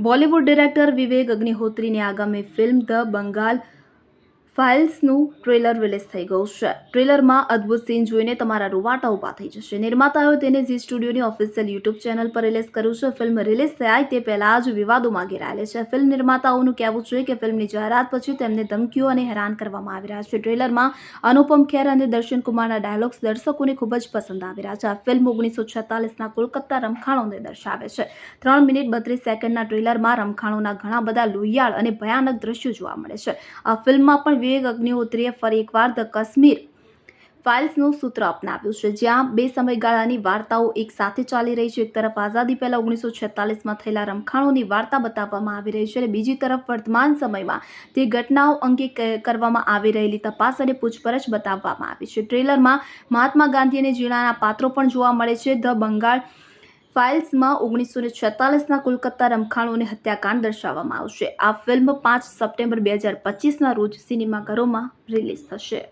Bollywood director Vivek અગ્નિહોત્રીની આગામી film the Bengal ફાઇલ્સનું ટ્રેલર રિલીઝ થઈ ગયું છે. ટ્રેલરમાં અદ્ભુત સીન જોઈને તમારા રૂવાટા ઊભા થઈ જશે. નિર્માતાઓએ તેને ઝી સ્ટુડિયોની ઓફિશિયલ યુટ્યુબ ચેનલ પર રિલીઝ કર્યું છે. ફિલ્મ રિલીઝ થાય તે પહેલાં જ વિવાદોમાં ઘેરાયેલી છે. ફિલ્મ નિર્માતાઓનું કહેવું છે કે ફિલ્મની જાહેરાત પછી તેમને ધમકીઓ અને હેરાન કરવામાં આવી રહ્યા છે. ટ્રેલરમાં અનુપમ ખેર અને દર્શન કુમારના ડાયલોગ્સ દર્શકોને ખૂબ જ પસંદ આવી રહ્યા છે. આ ફિલ્મ ઓગણીસો છેતાલીસના કોલકાતા રમખાણોને દર્શાવે છે. ત્રણ મિનિટ બત્રીસ સેકન્ડના ટ્રેલરમાં રમખાણોના ઘણા બધા લોહિયાળ અને ભયાનક દ્રશ્યો જોવા મળે છે. આ ફિલ્મમાં પણ વિવેક અગ્નિહોત્રીએ ફરી એકવાર ધ કાશ્મીર ફાઇલ્સનું સૂત્ર અપનાવ્યું છે. જ્યાં બે સમયગાળાની વાર્તાઓ એક સાથે ચાલી રહી છે. એક તરફ આઝાદી પહેલાં ઓગણીસો છેતાલીસમાં થયેલા રમખાણોની વાર્તા બતાવવામાં આવી રહી છે અને બીજી તરફ વર્તમાન સમયમાં તે ઘટનાઓ અંગે કરવામાં આવી રહેલી તપાસ અને પૂછપરછ બતાવવામાં આવી છે. ટ્રેલરમાં મહાત્મા ગાંધી અને જીણાના પાત્રો પણ જોવા મળે છે. ધ બંગાળ ફાઇલ્સમાં ઓગણીસો ને છેતાલીસના કોલકાતા રમખાણોને હત્યાકાંડ દર્શાવવામાં આવશે. આ ફિલ્મ પાંચ સપ્ટેમ્બર બે હજાર પચીસના રોજ સિનેમાઘરોમાં રિલીઝ થશે.